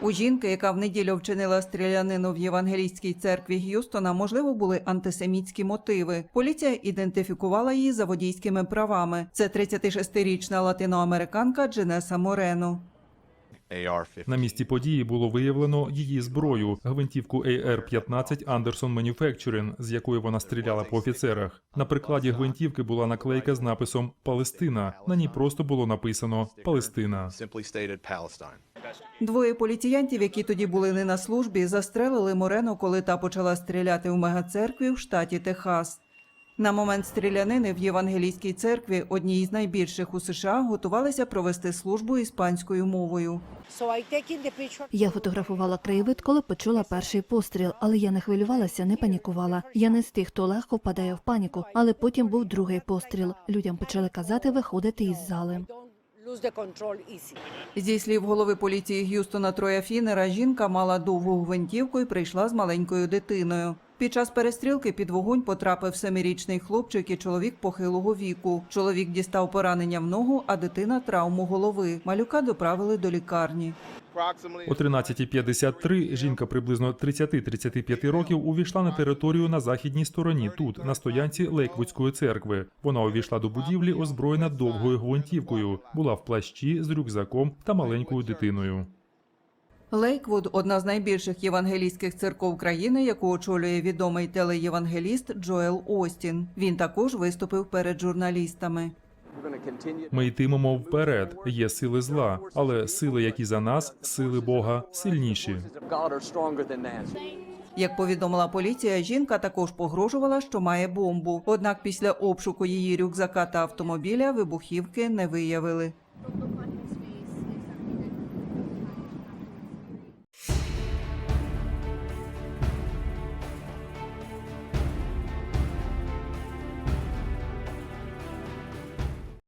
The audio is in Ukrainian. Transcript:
У жінки, яка в неділю вчинила стрілянину в євангелійській церкві Г'юстона, можливо, були антисемітські мотиви. Поліція ідентифікувала її за водійськими правами. Це 36-річна латиноамериканка Дженеса Морено. На місці події було виявлено її зброю гвинтівку AR-15 Anderson Manufacturing, з якої вона стріляла по офіцерах. На прикладі гвинтівки була наклейка з написом Палестина. На ній просто було написано Палестина. Двоє поліціянтів, які тоді були не на службі, застрелили Морено, коли та почала стріляти в мегацеркві в штаті Техас. На момент стрілянини в євангелійській церкві, одній із найбільших у США, готувалися провести службу іспанською мовою. Я фотографувала краєвид, коли почула перший постріл, але я не хвилювалася, не панікувала. Я не з тих, хто легко впадає в паніку, але потім був другий постріл. Людям почали казати виходити із зали. Зі слів голови поліції Г'юстона Троя Фінера, жінка мала довгу гвинтівку і прийшла з маленькою дитиною. Під час перестрілки під вогонь потрапив семирічний хлопчик і чоловік похилого віку. Чоловік дістав поранення в ногу, а дитина травму голови. Малюка доправили до лікарні. О 13.53 жінка приблизно 30-35 років увійшла на територію на західній стороні, тут, на стоянці Лейквудської церкви. Вона увійшла до будівлі, озброєна довгою гвинтівкою, була в плащі з рюкзаком та маленькою дитиною. Лейквуд одна з найбільших євангелійських церков країни, яку очолює відомий телеєвангеліст Джоел Остін. Він також виступив перед журналістами. Ми йтимемо вперед. Є сили зла, але сили, які за нас, сили Бога, сильніші. Як повідомила поліція, жінка також погрожувала, що має бомбу. Однак після обшуку її рюкзака та автомобіля вибухівки не виявили.